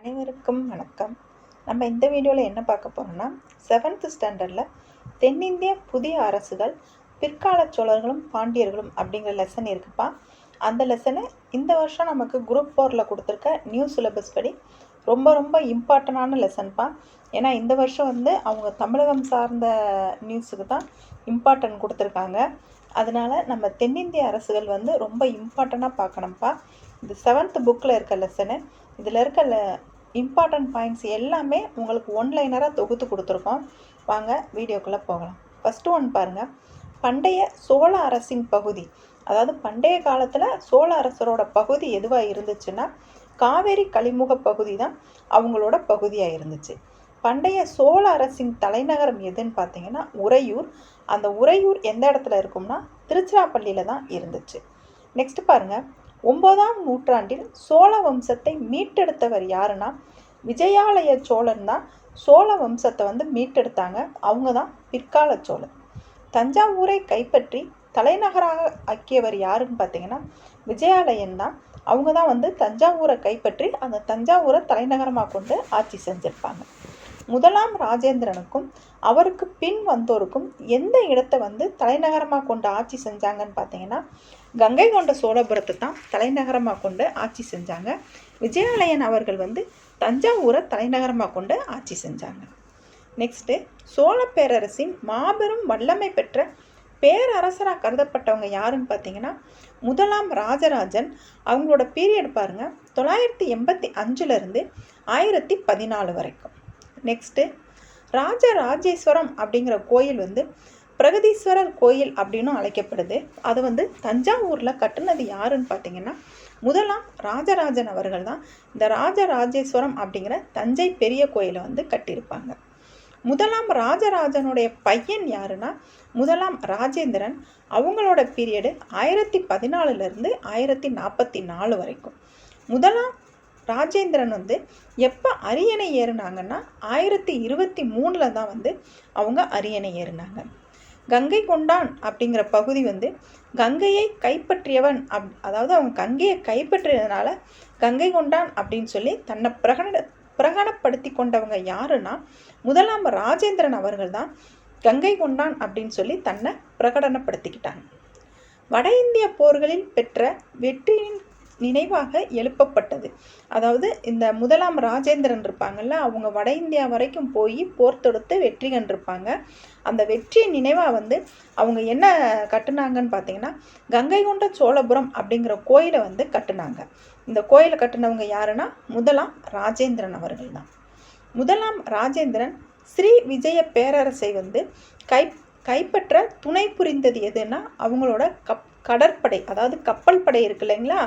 அனைவருக்கும் வணக்கம். நம்ம இந்த வீடியோவில் என்ன பார்க்க போகிறோம்னா செவன்த் ஸ்டாண்டர்டில் தென்னிந்திய புதிய அரசுகள் பிற்கால சோழர்களும் பாண்டியர்களும் அப்படிங்கிற லெசன் இருக்குப்பா. அந்த லெசனு இந்த வருஷம் நமக்கு குரூப் ஃபோரில் கொடுத்துருக்க நியூ சிலபஸ் படி ரொம்ப ரொம்ப இம்பார்ட்டண்டான லெசன்ப்பா ஏன்னா இந்த வருஷம் வந்து அவங்க தமிழகம் சார்ந்த நியூஸுக்கு தான் இம்பார்ட்டன்ட் கொடுத்துருக்காங்க. அதனால நம்ம தென்னிந்திய அரசுகள் வந்து ரொம்ப இம்பார்ட்டண்ட்டாக பார்க்கணும்ப்பா இது செவன்த் புக்கில் இருக்க லெசனு இதில் இருக்க இம்பார்ட்டண்ட் இம்பார்ட்டன்ட் பாயிண்ட்ஸ் எல்லாமே உங்களுக்கு ஒன்லைனராக தொகுத்து கொடுத்துருக்கோம். வாங்க வீடியோக்குள்ளே போகலாம். ஃபஸ்ட்டு ஒன் பாருங்கள் பண்டைய சோழ அரசின் பகுதி. அதாவது பண்டைய காலத்தில் சோழ அரசரோட பகுதி எதுவாக இருந்துச்சுன்னா காவேரி கலிமுக பகுதி தான் அவங்களோட பகுதியாக இருந்துச்சு. பண்டைய சோழ அரசின் தலைநகரம் எதுன்னு பார்த்தீங்கன்னா உறையூர். அந்த உறையூர் எந்த இடத்துல இருக்கும்னா திருச்சிராப்பள்ளியில் தான் இருந்துச்சு. நெக்ஸ்ட் பாருங்கள் ஒன்பதாம் நூற்றாண்டில் சோழ வம்சத்தை மீட்டெடுத்தவர் யாருன்னா விஜயாலய சோழன் தான். சோழ வம்சத்தை வந்து மீட்டெடுத்தாங்க. அவங்க தான் பிற்கால சோழன். தஞ்சாவூரை கைப்பற்றி தலைநகராக ஆக்கியவர் யாருன்னு பார்த்தீங்கன்னா விஜயாலயன் தான். அவங்க தான் வந்து தஞ்சாவூரை கைப்பற்றி அந்த தஞ்சாவூரை தலைநகரமாக கொண்டு ஆட்சி செஞ்சுருப்பாங்க. முதலாம் ராஜேந்திரனுக்கும் அவருக்கு பின் வந்தோருக்கும் எந்த இடத்தை வந்து தலைநகரமாக கொண்டு ஆட்சி செஞ்சாங்கன்னு பார்த்தீங்கன்னா கங்கை கொண்ட சோழபுரத்தை தான் தலைநகரமாக கொண்டு ஆட்சி செஞ்சாங்க. விஜயாலயன் அவர்கள் வந்து தஞ்சாவூரை தலைநகரமாக கொண்டு ஆட்சி செஞ்சாங்க. நெக்ஸ்ட்டு சோழ பேரரசின் மாபெரும் வல்லமை பெற்ற பேரரசராக கருதப்பட்டவங்க யாருன்னு பார்த்தீங்கன்னா முதலாம் ராஜராஜன். அவங்களோட பீரியட் பாருங்கள் தொள்ளாயிரத்தி எண்பத்தி அஞ்சுலேருந்து ஆயிரத்தி பதினாலு வரைக்கும். நெக்ஸ்ட்டு ராஜராஜேஸ்வரம் அப்படிங்கிற கோயில் வந்து பிரகதீஸ்வரர் கோயில் அப்படின்னும் அழைக்கப்படுது. அது வந்து தஞ்சாவூரில் கட்டுனது யாருன்னு பார்த்தீங்கன்னா முதலாம் ராஜராஜன் அவர்கள் தான் இந்த ராஜராஜேஸ்வரம் அப்படிங்கிற தஞ்சை பெரிய கோயிலை வந்து கட்டியிருப்பாங்க. முதலாம் ராஜராஜனுடைய பையன் யாருன்னா முதலாம் ராஜேந்திரன். அவங்களோட பீரியடு ஆயிரத்தி பதினாலுலேருந்து ஆயிரத்தி நாற்பத்தி நாலு வரைக்கும். முதலாம் ராஜேந்திரன் வந்து எப்போ அரியணை ஏறினாங்கன்னா ஆயிரத்தி இருபத்தி மூணில் தான் வந்து அவங்க அரியணை ஏறினாங்க. கங்கை கொண்டான் அப்படிங்கிற பகுதி வந்து கங்கையை கைப்பற்றியவன் அப் அதாவது அவங்க கங்கையை கைப்பற்றியதுனால கங்கை கொண்டான் அப்படின்னு சொல்லி தன்னை பிரகட பிரகடனப்படுத்தி கொண்டவங்க யாருன்னா முதலாம் ராஜேந்திரன் அவர்கள் தான் கங்கை கொண்டான் அப்படின்னு சொல்லி தன்னை பிரகடனப்படுத்திக்கிட்டாங்க. வட இந்திய போர்களில் பெற்ற வெற்றியின் நினைவாக எழுப்பப்பட்டது. அதாவது இந்த முதலாம் ராஜேந்திரன் இருப்பாங்கல்ல அவங்க வட இந்தியா வரைக்கும் போய் போர் தொடுத்து வெற்றி கண்டிருப்பாங்க. அந்த வெற்றி நினைவாக வந்து அவங்க என்ன கட்டுனாங்கன்னு பார்த்தீங்கன்னா கங்கை கொண்ட சோழபுரம் அப்படிங்கிற கோயிலை வந்து கட்டுனாங்க. இந்த கோயிலை கட்டினவங்க யாருன்னா முதலாம் ராஜேந்திரன் அவர்கள் தான். முதலாம் ராஜேந்திரன் ஸ்ரீ விஜய பேரரசை வந்து கை கைப்பற்ற துணை புரிந்தது எதுன்னா அவங்களோட கப் கடற்படை அதாவது கப்பல் படை இருக்கு இல்லைங்களா?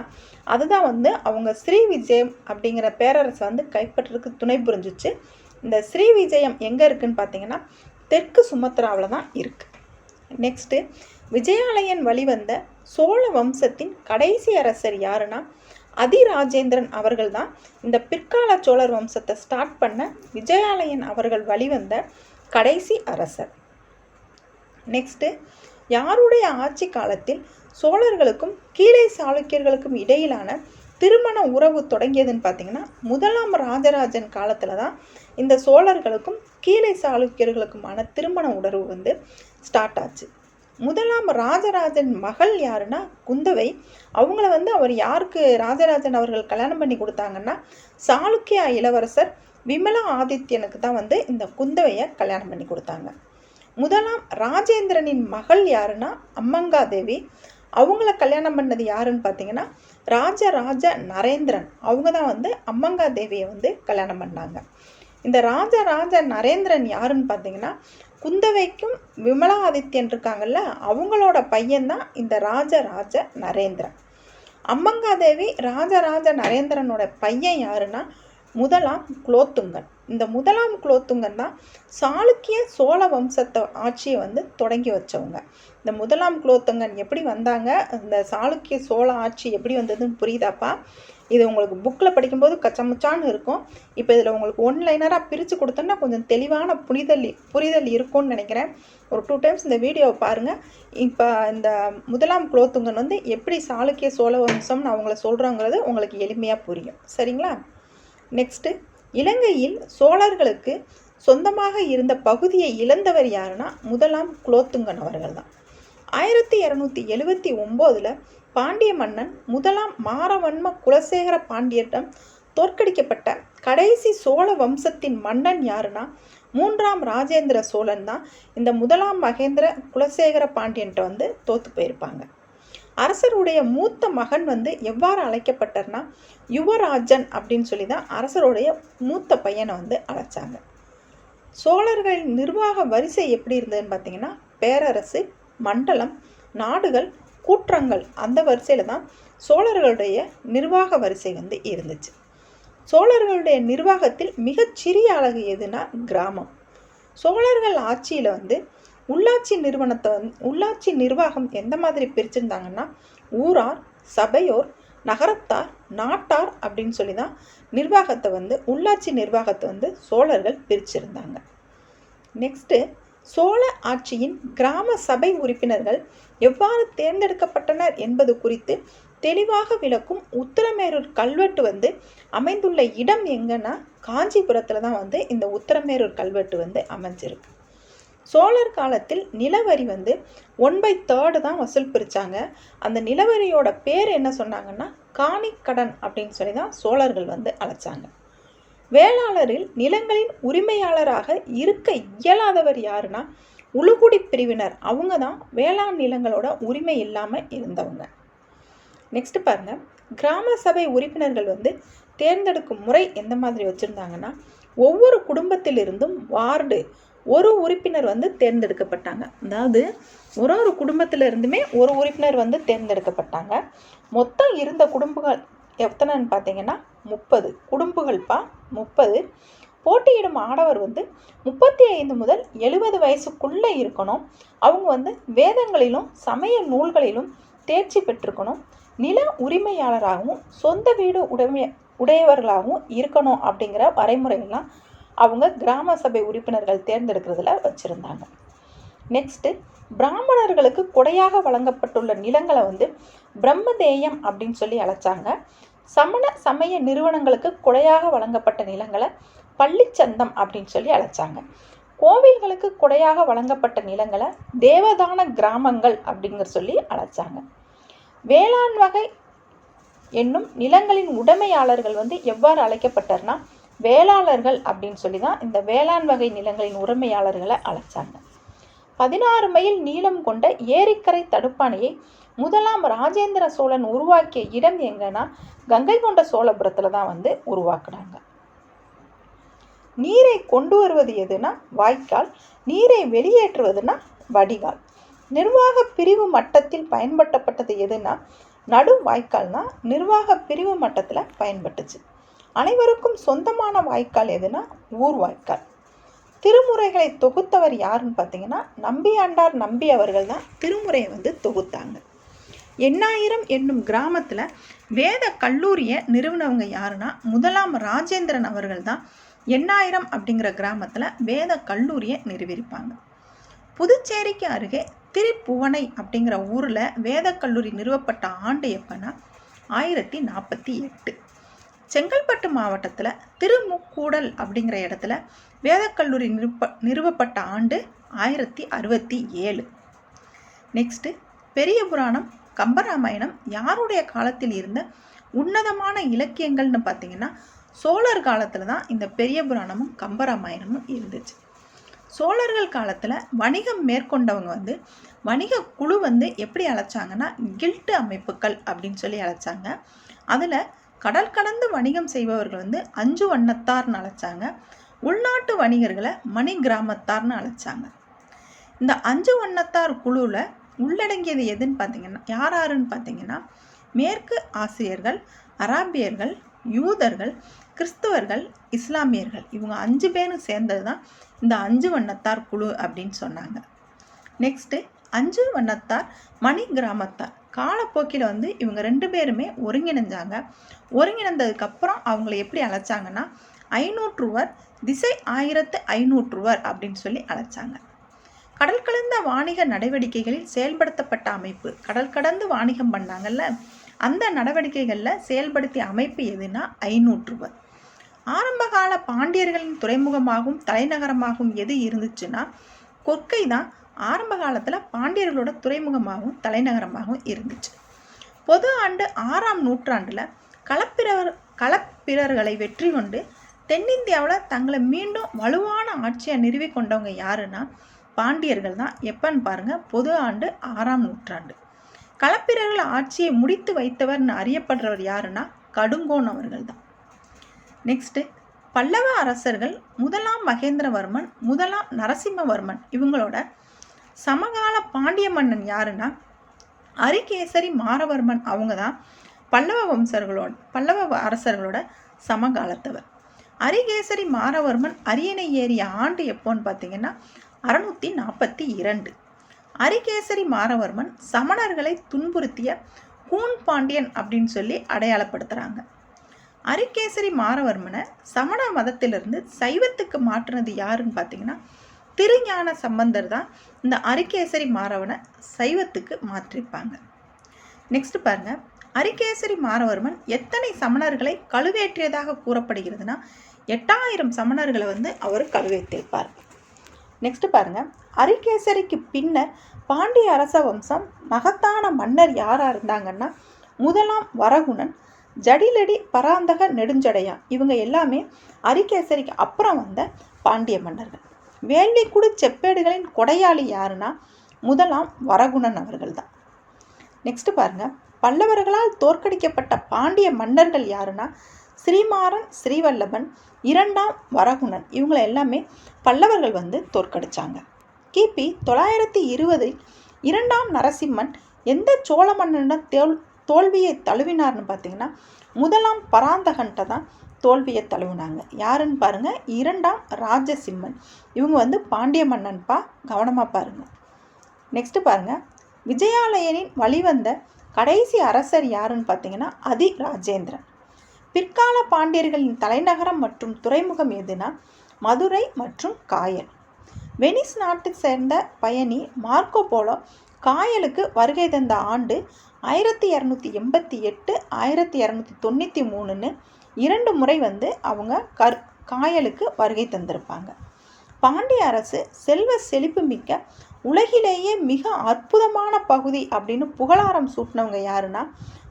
அதுதான் வந்து அவங்க ஸ்ரீ விஜயம் அப்படிங்கிற பேரரசை வந்து கைப்பற்றுறதுக்கு துணை புரிஞ்சிச்சு. இந்த ஸ்ரீ விஜயம் எங்கே இருக்குன்னு பார்த்தீங்கன்னா தெற்கு சுமத்ராவில் தான் இருக்குது நெக்ஸ்ட்டு விஜயாலயன் வழிவந்த சோழ வம்சத்தின் கடைசி அரசர் யாருன்னா அதிராஜேந்திரன் அவர்கள் தான் இந்த பிற்கால சோழர் வம்சத்தை ஸ்டார்ட் பண்ண விஜயாலயன் அவர்கள் வழிவந்த கடைசி அரசர். நெக்ஸ்ட்டு யாருடைய ஆட்சி காலத்தில் சோழர்களுக்கும் கீழே சாளுக்கியர்களுக்கும் இடையிலான திருமண உறவு தொடங்கியதுன்னு பார்த்தீங்கன்னா முதலாம் ராஜராஜன் காலத்தில் தான் இந்த சோழர்களுக்கும் கீழே சாளுக்கியர்களுக்குமான திருமண உணர்வு வந்து ஸ்டார்ட் ஆச்சு. முதலாம் ராஜராஜன் மகள் யாருன்னா குந்தவை. அவங்கள வந்து அவர் யாருக்கு ராஜராஜன் அவர்கள் கல்யாணம் பண்ணி கொடுத்தாங்கன்னா சாளுக்கிய இளவரசர் விமலா ஆதித்யனுக்கு தான் வந்து இந்த குந்தவையை கல்யாணம் பண்ணி கொடுத்தாங்க. முதலாம் ராஜேந்திரனின் மகள் யாருன்னா அம்மங்காதேவி. அவங்கள கல்யாணம் பண்ணது யாருன்னு பார்த்தீங்கன்னா ராஜராஜ நரேந்திரன். அவங்க தான் வந்து அம்மங்கா தேவியை வந்து கல்யாணம் பண்ணாங்க. இந்த ராஜராஜ நரேந்திரன் யாருன்னு பார்த்தீங்கன்னா குந்தவைக்கும் விமலா ஆதித்யன் இருக்காங்கல்ல அவங்களோட பையன்தான் இந்த ராஜராஜ நரேந்திரன். அம்மங்காதேவி ராஜராஜ நரேந்திரனோட பையன் யாருன்னா முதலாம் குலோத்துங்கன். இந்த முதலாம் குலோத்துங்கன் தான் சாளுக்கிய சோழ வம்சத்தை ஆட்சியை வந்து தொடங்கி வச்சவங்க. இந்த முதலாம் குலோத்துங்கன் எப்படி வந்தாங்க? இந்த சாளுக்கிய சோழ ஆட்சி எப்படி வந்ததுன்னு புரியுதாப்பா? இது உங்களுக்கு புக்கில் படிக்கும்போது கச்சமுச்சான்னு இருக்கும். இப்போ இதில் உங்களுக்கு ஒன் லைனராக பிரித்து கொடுத்தோன்னா கொஞ்சம் தெளிவான புரிதல் புரிதல் இருக்கும்னு நினைக்கிறேன். ஒரு டூ டைம்ஸ் இந்த வீடியோவை பாருங்கள் இப்போ இந்த முதலாம் குலோத்துங்கன் வந்து எப்படி சாளுக்கிய சோழ வம்சம்னு அவங்கள சொல்கிறோங்கிறது உங்களுக்கு எளிமையாக புரியும். சரிங்களா? நெக்ஸ்ட்டு இலங்கையில் சோழர்களுக்கு சொந்தமாக இருந்த பகுதியை இழந்தவர் யாருன்னா முதலாம் குலோத்துங்கன் அவர்கள் தான் ஆயிரத்தி இரநூத்தி எழுவத்தி ஒம்போதில் பாண்டிய மன்னன் முதலாம் மாரவன்ம குலசேகர பாண்டியரிடம் தோற்கடிக்கப்பட்ட கடைசி சோழ வம்சத்தின் மன்னன் யாருன்னா மூன்றாம் ராஜேந்திர சோழன் தான் இந்த முதலாம் மகேந்திர குலசேகர பாண்டியன்ட்ட வந்து தோற்று போயிருப்பாங்க. அரசருடைய மூத்த மகன் வந்து எவ்வாறு அழைக்கப்பட்டார்னா யுவராஜன் அப்படின்னு சொல்லி தான் அரசருடைய மூத்த பையனை வந்து அழைச்சாங்க. சோழர்களின் நிர்வாக வரிசை எப்படி இருந்ததுன்னு பார்த்தீங்கன்னா பேரரசு மண்டலம் நாடுகள் கூற்றங்கள் அந்த வரிசையில் தான் சோழர்களுடைய நிர்வாக வரிசை வந்து இருந்துச்சு. சோழர்களுடைய நிர்வாகத்தில் மிகச்சிறிய அழகு எதுனா கிராமம். சோழர்கள் ஆட்சியில் வந்து உள்ளாட்சி நிறுவனத்தை உள்ளாட்சி நிர்வாகம் எந்த மாதிரி பிரிச்சிருந்தாங்கன்னா ஊரார் சபையோர் நகரத்தார் நாட்டார் அப்படின்னு சொல்லி தான் நிர்வாகத்தை வந்து உள்ளாட்சி நிர்வாகத்தை வந்து சோழர்கள் பிரிச்சிருந்தாங்க. நெக்ஸ்ட்டு சோழ ஆட்சியின் கிராம சபை உறுப்பினர்கள் எவ்வாறு தேர்ந்தெடுக்கப்பட்டனர் என்பது குறித்து தெளிவாக விளக்கும் உத்தரமேரூர் கல்வெட்டு வந்து அமைந்துள்ள இடம் எங்கன்னா காஞ்சிபுரத்தில் தான் வந்து இந்த உத்தரமேரூர் கல்வெட்டு வந்து அமைஞ்சிருக்கு. சோழர் காலத்தில் நிலவரி வந்து ஒன் பை தேர்டு தான் வசூல் பிரித்தாங்க அந்த நிலவரியோட பேர் என்ன சொன்னாங்கன்னா காணிக்கடன் அப்படின்னு சொல்லி தான் சோழர்கள் வந்து அழைச்சாங்க. வேளாளரில் நிலங்களின் உரிமையாளராக இருக்க இயலாதவர் யாருன்னா உளுகுடி பிரிவினர். அவங்க தான் வேளாண் நிலங்களோட உரிமை இல்லாமல் இருந்தவங்க. நெக்ஸ்ட் பாருங்க. கிராம சபை உறுப்பினர்கள் வந்து தேர்ந்தெடுக்கும் முறை எந்த மாதிரி வச்சுருந்தாங்கன்னா ஒவ்வொரு குடும்பத்திலிருந்தும் வார்டு ஒரு உறுப்பினர் வந்து தேர்ந்தெடுக்கப்பட்டாங்க. அதாவது ஒரு ஒரு குடும்பத்தில் இருந்துமே ஒரு உறுப்பினர் வந்து தேர்ந்தெடுக்கப்பட்டாங்க. மொத்தம் இருந்த குடும்பங்கள் எத்தனைன்னு பார்த்தீங்கன்னா முப்பது. குடும்பங்கள்ப்பா முப்பது. போட்டியிடும் ஆடவர் வந்து முப்பத்தி ஐந்து முதல் எழுபது வயசுக்குள்ளே இருக்கணும். அவங்க வந்து வேதங்களிலும் சமய நூல்களிலும் தேர்ச்சி பெற்றிருக்கணும். நில உரிமையாளராகவும் சொந்த வீடு உடைமை உடையவர்களாகவும் இருக்கணும் அப்படிங்கிற வரைமுறையெல்லாம் அவங்க கிராம சபை உறுப்பினர்கள் தேர்ந்தெடுக்கிறதுல வச்சுருந்தாங்க. நெக்ஸ்ட்டு பிராமணர்களுக்கு கொடையாக வழங்கப்பட்டுள்ள நிலங்களை வந்து பிரம்மதேயம் அப்படின்னு சொல்லி அழைச்சாங்க. சமண சமய நிறுவனங்களுக்கு கொடையாக வழங்கப்பட்ட நிலங்களை பள்ளிச்சந்தம் அப்படின்னு சொல்லி அழைச்சாங்க. கோவில்களுக்கு கொடையாக வழங்கப்பட்ட நிலங்களை தேவதான கிராமங்கள் அப்படிங்கிற சொல்லி அழைச்சாங்க. வேளாண் வகை என்னும் நிலங்களின் உடைமையாளர்கள் வந்து எவ்வாறு அழைக்கப்பட்டார்னா வேளாளர்கள் அப்படின்னு சொல்லி தான் இந்த வேளாண் வகை நிலங்களின் உரிமையாளர்களை அழைச்சாங்க. பதினாறு மைல் நீளம் கொண்ட ஏரிக்கரை தடுப்பானையை முதலாம் ராஜேந்திர சோழன் உருவாக்கிய இடம் எங்கன்னா கங்கை கொண்ட சோழபுரத்தில் தான் வந்து உருவாக்குனாங்க. நீரை கொண்டு வருவது எதுனா வாய்க்கால் நீரை வெளியேற்றுவதுனா வடிகால். நிர்வாக பிரிவு மட்டத்தில் பயன்படுத்தப்பட்டது எதுனா நடு வாய்க்கால்னா நிர்வாக பிரிவு மட்டத்தில் பயன்பட்டுச்சு. அனைவருக்கும் சொந்தமான வாய்க்கால் எதுனா ஊர் வாய்க்கால். திருமுறைகளை தொகுத்தவர் யாருன்னு பார்த்தீங்கன்னா நம்பி ஆண்டார் நம்பி அவர்கள் தான் திருமுறையை வந்து தொகுத்தாங்க. எண்ணாயிரம் என்னும் கிராமத்தில் வேத கல்லூரியை நிறுவனவங்க யாருன்னா முதலாம் ராஜேந்திரன் அவர்கள் தான் எண்ணாயிரம் அப்படிங்கிற கிராமத்தில் வேத கல்லூரியை நிறுவியிருப்பாங்க. புதுச்சேரிக்கு அருகே திரிப்புவனை அப்படிங்கிற ஊரில் வேத கல்லூரி நிறுவப்பட்ட ஆண்டு எப்போனா ஆயிரத்தி நாற்பத்தி எட்டு. செங்கல்பட்டு மாவட்டத்தில் திருமுக்கூடல் அப்படிங்கிற இடத்துல வேதக்கல்லூரி நிறுப்ப நிறுவப்பட்ட ஆண்டு ஆயிரத்தி அறுபத்தி ஏழு. நெக்ஸ்ட்டு பெரிய புராணம் கம்பராமாயணம் யாருடைய காலத்தில் இருந்த உன்னதமான இலக்கியங்கள்னு பார்த்தீங்கன்னா சோழர் காலத்தில் தான் இந்த பெரிய புராணமும் கம்பராமாயணமும் இருந்துச்சு. சோழர்கள் காலத்தில் வணிகம் மேற்கொண்டவங்க வந்து வணிக குழு வந்து எப்படி அழைச்சாங்கன்னா கில்ட்டு அமைப்புகள் அப்படின்னு சொல்லி அழைச்சாங்க. அதில் கடல் கடந்து வணிகம் செய்பவர்கள் வந்து அஞ்சு வண்ணத்தார்னு அழைச்சாங்க. உள்நாட்டு வணிகர்களை மணி கிராமத்தார்னு அழைச்சாங்க. இந்த அஞ்சு வண்ணத்தார் குழுவில் உள்ளடங்கியது எதுன்னு பார்த்தீங்கன்னா யார் யாருன்னு பார்த்தீங்கன்னா மேற்கு ஆசிரியர்கள் அராபியர்கள் யூதர்கள் கிறிஸ்தவர்கள் இஸ்லாமியர்கள். இவங்க அஞ்சு பேரும் சேர்ந்தது தான் இந்த அஞ்சு வண்ணத்தார் குழு அப்படின்னு சொன்னாங்க. நெக்ஸ்ட்டு அஞ்சு வண்ணத்தார் மணி கிராமத்தார். காலப்போக்கில் வந்து இவங்க ரெண்டு பேருமே ஒருங்கிணைஞ்சாங்க. ஒருங்கிணைந்ததுக்கப்புறம் அவங்கள எப்படி அழைச்சாங்கன்னா ஐநூற்றுவர் திசை ஆயிரத்து ஐநூற்றுவர் அப்படின்னு சொல்லி அழைச்சாங்க. கடல் கலந்த வாணிக நடவடிக்கைகளில் செயல்படுத்தப்பட்ட அமைப்பு கடல் கடந்து வாணிகம் பண்ணாங்கல்ல? அந்த நடவடிக்கைகளில் செயல்படுத்திய அமைப்பு எதுனா ஐநூற்றுவர். ஆரம்பகால பாண்டியர்களின் துறைமுகமாகவும் தலைநகரமாகவும் எது இருந்துச்சுன்னா கொற்கை தான் ஆரம்ப காலத்தில் பாண்டியர்களோட துறைமுகமாகவும் தலைநகரமாகவும் இருந்துச்சு. பொது ஆண்டு ஆறாம் நூற்றாண்டில் களப்பிரர் களப்பிரர்களை வெற்றி கொண்டு தென்னிந்தியாவில் தங்களை மீண்டும் வலுவான ஆட்சியை நிறுவி கொண்டவங்க யாருன்னா பாண்டியர்கள் தான். எப்பன்னு பாருங்கள் பொது ஆண்டு ஆறாம் நூற்றாண்டு. களப்பிரர்கள் ஆட்சியை முடித்து வைத்தவர்னு அறியப்படுறவர் யாருன்னா கடுங்கோன் அவர்கள் தான். நெக்ஸ்ட்டு பல்லவ அரசர்கள் முதலாம் மகேந்திரவர்மன் முதலாம் நரசிம்மவர்மன் இவங்களோட சமகால பாண்டிய மன்னன் யாருன்னா அரிகேசரி மாரவர்மன் அவங்க தான் பல்லவ வம்சர்களோட பல்லவ அரசர்களோட சமகாலத்தவர். அரிகேசரி மாரவர்மன் அரியணை ஏறிய ஆண்டு எப்போன்னு பார்த்தீங்கன்னா அறுநூத்தி நாற்பத்தி இரண்டு. அரிகேசரி மாரவர்மன் சமணர்களை துன்புறுத்திய கூன் பாண்டியன் அப்படின்னு சொல்லி அடையாளப்படுத்துகிறாங்க அரிகேசரி மாரவர்மனை சமண மதத்திலிருந்து சைவத்துக்கு மாற்றினது யாருன்னு பார்த்தீங்கன்னா திருஞான சம்பந்தர் தான் இந்த அரிகேசரி மாறவனை சைவத்துக்கு மாற்றிருப்பாங்க நெக்ஸ்ட் பாருங்க. அரிகேசரி மாறவர்மன் எத்தனை சமணர்களை கழுவேற்றியதாக கூறப்படுகிறதுனா எட்டாயிரம் சமணர்களை வந்து அவர் கழுவேற்றிருப்பார். நெக்ஸ்ட் பாருங்க. அரிகேசரிக்கு பின்னர் பாண்டிய அரச வம்சம் மகத்தான மன்னர் யாராக இருந்தாங்கன்னா முதலாம் வரகுணன் ஜடிலடி பராந்தக நெடுஞ்சடையா இவங்க எல்லாமே அரிகேசரிக்கு அப்புறம் வந்த பாண்டிய மன்னர்கள். வேள்விக்குடி செப்பேடுகளின் கொடையாளி யாருன்னா முதலாம் வரகுணன் அவர்கள் தான் நெக்ஸ்ட் பாருங்க. பல்லவர்களால் தோற்கடிக்கப்பட்ட பாண்டிய மன்னர்கள் யாருன்னா ஸ்ரீமாறன் ஸ்ரீவல்லபன் இரண்டாம் வரகுணன். இவங்களை எல்லாமே பல்லவர்கள் வந்து தோற்கடிச்சாங்க. கிபி தொள்ளாயிரத்தி இருபதில் இரண்டாம் நரசிம்மன் எந்த சோழ மன்னனிடம் தோல் தோல்வியை தழுவினார்னு பார்த்தீங்கன்னா முதலாம் பராந்தகன்ட்ட தான் தோல்வியை தழுவினாங்க. யாருன்னு பாருங்கள் இரண்டாம் ராஜசிம்மன். இவங்க வந்து பாண்டிய மன்னன்ப்பா கவனமாக பாருங்கள் நெக்ஸ்ட்டு பாருங்கள் விஜயாலயனின் வழிவந்த கடைசி அரசர் யாருன்னு பார்த்தீங்கன்னா அதி ராஜேந்திரன். பிற்கால பாண்டியர்களின் தலைநகரம் மற்றும் துறைமுகம் எதுனா மதுரை மற்றும் காயல். வெனிஸ் நாட்டை சேர்ந்த பயணி மார்க்கோ போலோ காயலுக்கு வருகை தந்த ஆண்டு ஆயிரத்தி இரநூத்தி எண்பத்தி எட்டு ஆயிரத்தி இரநூத்தி தொண்ணூற்றி மூணுன்னு இரண்டு முறை வந்து அவங்க கர் காயலுக்கு வருகை தந்திருப்பாங்க. பாண்டிய அரசு செல்வ செழிப்பு மிக்க உலகிலேயே மிக அற்புதமான பகுதி அப்படின்னு புகழாரம் சூட்டினவங்க யாருன்னா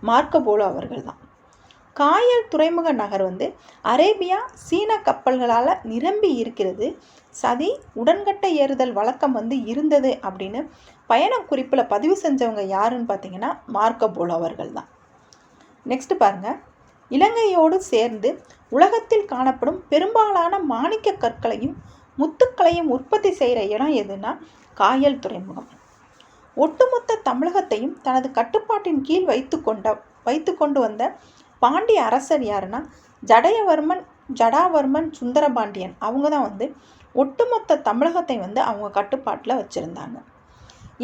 மார்க்கபோலோ அவர்கள் தான் காயல் துறைமுக நகர் வந்து அரேபியா சீன கப்பல்களால் நிரம்பி இருக்கிறது. சதி உடன்கட்டை ஏறுதல் வழக்கம் வந்து இருந்தது அப்படின்னு பயண குறிப்பில் பதிவு செஞ்சவங்க யாருன்னு பார்த்தீங்கன்னா மார்க்கபோலோ அவர்கள் தான் நெக்ஸ்ட் பாருங்கள் இலங்கையோடு சேர்ந்து உலகத்தில் காணப்படும் பெரும்பாலான மாணிக்க கற்களையும் முத்துக்களையும் உற்பத்தி செய்கிற இடம் எதுனா காயல் துறைமுகம். ஒட்டுமொத்த தமிழகத்தையும் தனது கட்டுப்பாட்டின் கீழ் வைத்து கொண்ட வைத்து கொண்டு வந்த பாண்டிய அரசர் யாருன்னா ஜடயவர்மன் ஜடாவர்மன் சுந்தரபாண்டியன். அவங்க தான் வந்து ஒட்டுமொத்த தமிழகத்தை வந்து அவங்க கட்டுப்பாட்டில் வச்சுருந்தாங்க.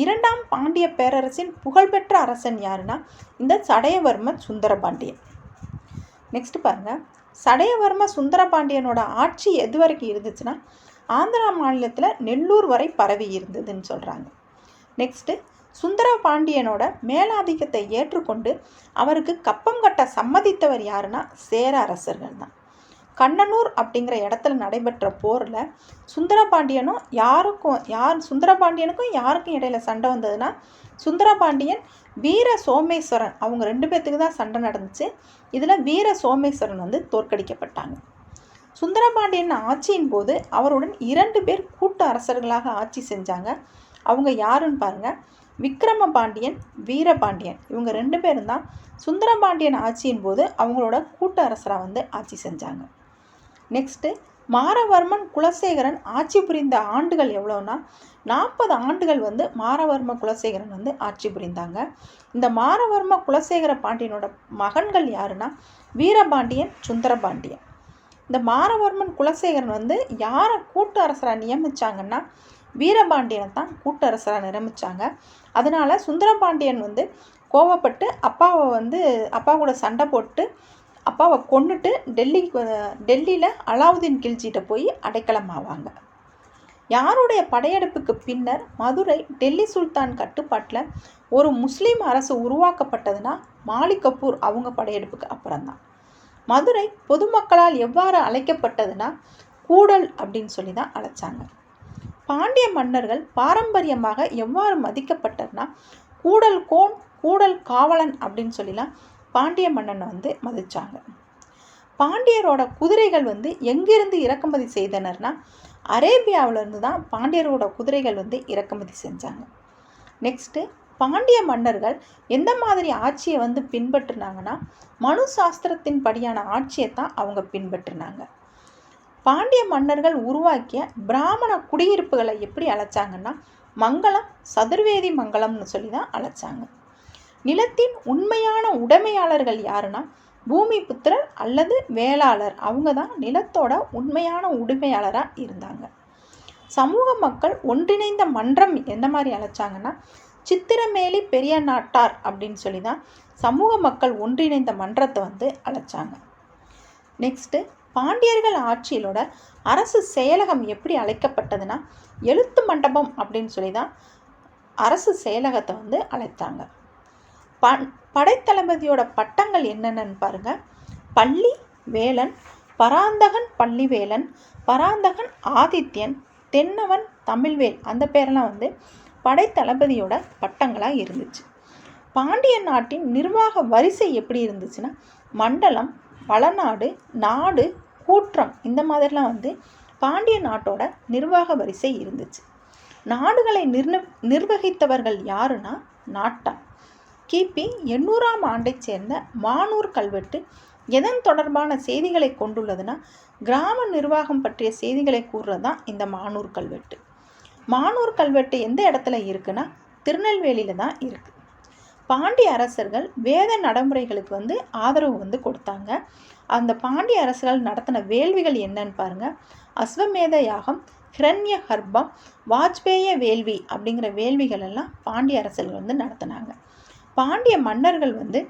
இரண்டாம் பாண்டிய பேரரசின் புகழ்பெற்ற அரசன் யாருன்னா இந்த சடையவர்மன் சுந்தரபாண்டியன். நெக்ஸ்ட் பாருங்கள் சடையவர்ம சுந்தரபாண்டியனோட ஆட்சி எது வரைக்கும் இருந்துச்சுன்னா ஆந்திரா மாநிலத்தில் நெல்லூர் வரை பரவி இருந்ததுன்னு சொல்கிறாங்க நெக்ஸ்ட்டு சுந்தர பாண்டியனோட மேலாதிக்கத்தை ஏற்றுக்கொண்டு அவருக்கு கப்பம் கட்ட சம்மதித்தவர் யாருன்னா சேர அரசர்கள் தான் கண்ணனூர் அப்படிங்கிற இடத்துல நடைபெற்ற போரில் சுந்தரபாண்டியனும் யாருக்கும் யார் சுந்தரபாண்டியனுக்கும் யாருக்கும் இடையில சண்டை வந்ததுன்னா சுந்தரபாண்டியன் வீர சோமேஸ்வரன் அவங்க ரெண்டு பேர்த்துக்கு தான் சண்டை நடந்துச்சு. இதில் வீர சோமேஸ்வரன் வந்து தோற்கடிக்கப்பட்டாங்க. சுந்தரபாண்டியன் ஆட்சியின் போது அவருடன் இரண்டு பேர் கூட்டு அரசர்களாக ஆட்சி செஞ்சாங்க. அவங்க யாருன்னு பாருங்கள் விக்ரம பாண்டியன் வீரபாண்டியன் இவங்க ரெண்டு பேரும் தான் சுந்தரபாண்டியன் ஆட்சியின் போது அவங்களோட கூட்டு அரசராக வந்து ஆட்சி செஞ்சாங்க. நெக்ஸ்ட்டு மாரவர்மன் குலசேகரன் ஆட்சி புரிந்த ஆண்டுகள் எவ்வளோன்னா நாற்பது ஆண்டுகள் வந்து மாரவர்ம குலசேகரன் வந்து ஆட்சி புரிந்தாங்க. இந்த மாரவர்ம குலசேகர பாண்டியனோட மகன்கள் யாருன்னா வீரபாண்டியன் சுந்தரபாண்டியன். இந்த மாரவர்மன் குலசேகரன் வந்து யாரை கூட்டு அரசராக நியமித்தாங்கன்னா வீரபாண்டியனை தான் கூட்டரசராக நியமித்தாங்க அதனால் சுந்தரபாண்டியன் வந்து கோவப்பட்டு அப்பாவை வந்து அப்பா கூட சண்டை போட்டு அப்பாவை கொண்டுட்டு டெல்லிக்கு டெல்லியில் அலாவுதீன் கில்ஜிகிட்ட போய் அடைக்கலம் ஆவாங்க யாருடைய படையெடுப்புக்கு பின்னர் மதுரை டெல்லி சுல்தான் கட்டுப்பாட்டில் ஒரு முஸ்லீம் அரசு உருவாக்கப்பட்டதுன்னா மாலிக் கபூர் அவங்க படையெடுப்புக்கு அப்புறம்தான். மதுரை பொதுமக்களால் எவ்வாறு அழைக்கப்பட்டதுன்னா கூடல் அப்படின்னு சொல்லி தான் அழைச்சாங்க. பாண்டிய மன்னர்கள் பாரம்பரியமாக எவ்வாறு மதிக்கப்பட்டதுன்னா கூடல் கோன் கூடல் காவலன் அப்படின்னு சொல்லிலாம் பாண்டிய மன்னனை வந்து மதிச்சாங்க. பாண்டியரோட குதிரைகள் வந்து எங்கிருந்து இறக்குமதி செய்தனர்னா அரேபியாவிலேருந்து தான் பாண்டியரோட குதிரைகள் வந்து இறக்குமதி செஞ்சாங்க. நெக்ஸ்ட்டு பாண்டிய மன்னர்கள் எந்த மாதிரி ஆட்சியை வந்து பின்பற்றினாங்கன்னா மனு சாஸ்திரத்தின் படியான ஆட்சியை தான் அவங்க பின்பற்றினாங்க. பாண்டிய மன்னர்கள் உருவாக்கிய பிராமண குடியிருப்புகளை எப்படி அழைச்சாங்கன்னா மங்களம் சதுர்வேதி மங்களம்னு சொல்லி தான் அழைச்சாங்க. நிலத்தின் உண்மையான உடைமையாளர்கள் யாருன்னா? பூமி புத்திரர் அல்லது வேளாளர். அவங்க தான் நிலத்தோட உண்மையான உடைமையாளராக இருந்தாங்க. சமூக மக்கள் ஒன்றிணைந்த மன்றம் எந்த மாதிரி அழைச்சாங்கன்னா சித்திரமேலி பெரிய நாட்டார் அப்படின்னு சொல்லி தான் சமூக மக்கள் ஒன்றிணைந்த மன்றத்தை வந்து அழைச்சாங்க. நெக்ஸ்ட்டு பாண்டியர்கள் ஆட்சியிலோட அரசு செயலகம் எப்படி அழைக்கப்பட்டதுன்னா எழுத்து மண்டபம் அப்படின்னு சொல்லி தான் அரசு செயலகத்தை வந்து அழைத்தாங்க. ப படைத்தளபதியோட பட்டங்கள் என்னென்னு பாருங்க. பள்ளி வேலன் பராந்தகன் பள்ளிவேலன் பராந்தகன் ஆதித்யன் தென்னவன் தமிழ்வேல் அந்த பேரெல்லாம் வந்து படைத்தளபதியோட பட்டங்களாக இருந்துச்சு. பாண்டிய நாட்டின் நிர்வாக வரிசை எப்படி இருந்துச்சுன்னா மண்டலம் வளநாடு நாடு கூற்றம் இந்த மாதிரிலாம் வந்து பாண்டிய நாட்டோட நிர்வாக வரிசை இருந்துச்சு. நாடுகளை நிர்ண நிர்வகித்தவர்கள் யாருன்னா நாட்டம் கிபி எண்ணூறாம் ஆண்டைச் சேர்ந்த மானூர் கல்வெட்டு எதன் தொடர்பான செய்திகளை கொண்டுள்ளதுன்னா கிராம நிர்வாகம் பற்றிய செய்திகளை கூறுறது தான் இந்த மானூர் கல்வெட்டு. மானூர் கல்வெட்டு எந்த இடத்துல இருக்குன்னா திருநெல்வேலியில் தான் இருக்குது பாண்டிய அரசர்கள் வேத நடைமுறைகளுக்கு வந்து ஆதரவு வந்து கொடுத்தாங்க. அந்த பாண்டிய அரசர்கள் நடத்தின வேள்விகள் என்னன்னு பாருங்கள் அஸ்வமேத யாகம் ஹிரண்ய ஹர்பம் வாஜ்பேய வேள்வி அப்படிங்கிற வேள்விகள் எல்லாம் பாண்டிய அரசர்கள் வந்து நடத்தினாங்க. பாண்டிய மன்னர்கள் வந்து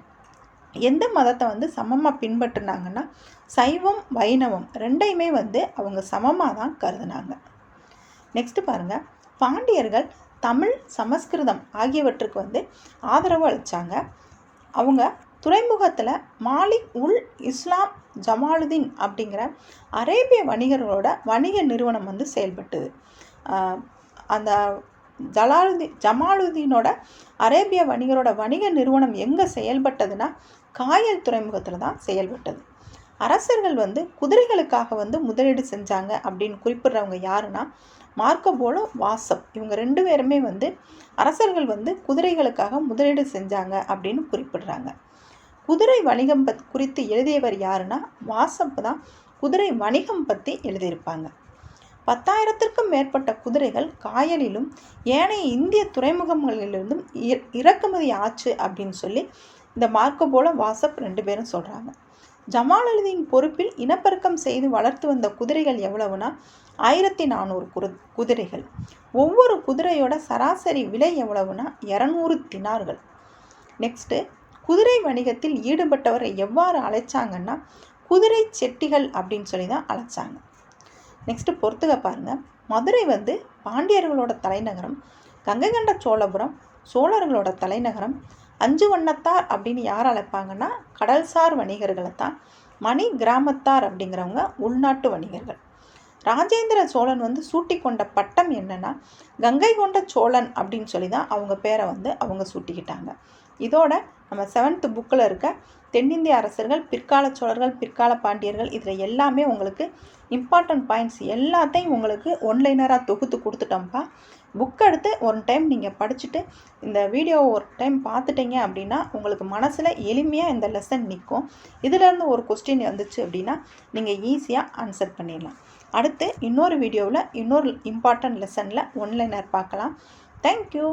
எந்த மதத்தை வந்து சமமாக பின்பற்றினாங்கன்னா சைவம் வைணவம் ரெண்டையுமே வந்து அவங்க சமமாக தான் கருதுனாங்க. நெக்ஸ்ட் பாருங்கள் பாண்டியர்கள் தமிழ் சமஸ்கிருதம் ஆகியவற்றுக்கு வந்து ஆதரவு அளித்தாங்க அவங்க துறைமுகத்தில் மாலிக் உல் இஸ்லாம் ஜமாலுதீன் அப்படிங்கிற அரேபிய வணிகர்களோட வணிக நிறுவனம் வந்து செயல்பட்டுது. அந்த ஜலாலுதீன் ஜமாலுதீனோட அரேபிய வணிகரோட வணிக நிறுவனம் எங்கே செயல்பட்டதுன்னா காயல் துறைமுகத்தில் தான் செயல்பட்டது. அரசர்கள் வந்து குதிரைகளுக்காக வந்து முதலீடு செஞ்சாங்க அப்படின்னு குறிப்பிட்றவங்க யாருன்னா மார்க்கபோலோ வாசப் இவங்க ரெண்டு பேருமே வந்து அரசர்கள் வந்து குதிரைகளுக்காக முதலீடு செஞ்சாங்க அப்படின்னு குறிப்பிடுறாங்க. குதிரை வணிகம் பத் குறித்து எழுதியவர் யாருன்னா வாசப் தான் குதிரை வணிகம் பற்றி எழுதியிருப்பாங்க. பத்தாயிரத்திற்கும் மேற்பட்ட குதிரைகள் காயலிலும் ஏனைய இந்திய துறைமுகங்களிலிருந்தும் இறக்குமதி ஆச்சு அப்படின்னு சொல்லி இந்த மார்க்கோ போல வாசப் ரெண்டு பேரும் சொல்கிறாங்க ஜமாலுதீன் பொறுப்பில் இனப்பெருக்கம் செய்து வளர்த்து வந்த குதிரைகள் எவ்வளவுனா ஆயிரத்தி நானூறு குரு குதிரைகள். ஒவ்வொரு குதிரையோட சராசரி விலை எவ்வளவுனா இரநூறு தினார்கள். நெக்ஸ்ட்டு குதிரை வணிகத்தில் ஈடுபட்டவரை எவ்வாறு அழைச்சாங்கன்னா குதிரை செட்டிகள் அப்படின்னு சொல்லி தான் அழைச்சாங்க. நெக்ஸ்ட்டு பொறுத்துக பாருங்கள் மதுரை வந்து பாண்டியர்களோட தலைநகரம் கங்கை கண்ட சோழபுரம் சோழர்களோட தலைநகரம் அஞ்சு வண்ணத்தார் அப்படின்னு யார் அழைப்பாங்கன்னா கடல்சார் வணிகர்களை தான். மணி கிராமத்தார் அப்படிங்கிறவங்க உள்நாட்டு வணிகர்கள். ராஜேந்திர சோழன் வந்து சூட்டி கொண்ட பட்டம் என்னன்னா கங்கை கொண்ட சோழன் அப்படின்னு சொல்லி தான் அவங்க பேரை வந்து அவங்க சூட்டிக்கிட்டாங்க. இதோட நம்ம செவன்த்து புக்கில் இருக்க தென்னிந்திய அரசர்கள் பிற்கால சோழர்கள் பிற்கால பாண்டியர்கள் இதில் எல்லாமே உங்களுக்கு இம்பார்ட்டன்ட் பாயிண்ட்ஸ் எல்லாத்தையும் உங்களுக்கு ஒன்லைனராக தொகுத்து கொடுத்துட்டோம்ப்பா. புக் எடுத்து ஒன் டைம் நீங்கள் படிச்சுட்டு இந்த வீடியோ ஒரு டைம் பார்த்துட்டீங்க அப்படின்னா உங்களுக்கு மனசில் எளிமையாக இந்த லெசன் நிற்கும் இதிலேருந்து ஒரு கொஸ்டின் வந்துச்சு அப்படின்னா நீங்கள் ஈஸியாக ஆன்சர் பண்ணிடலாம். அடுத்து இன்னொரு வீடியோவில் இன்னொரு இம்பார்ட்டன்ட் லெசனில் ஒன்லைனர் பார்க்கலாம். தேங்க்யூ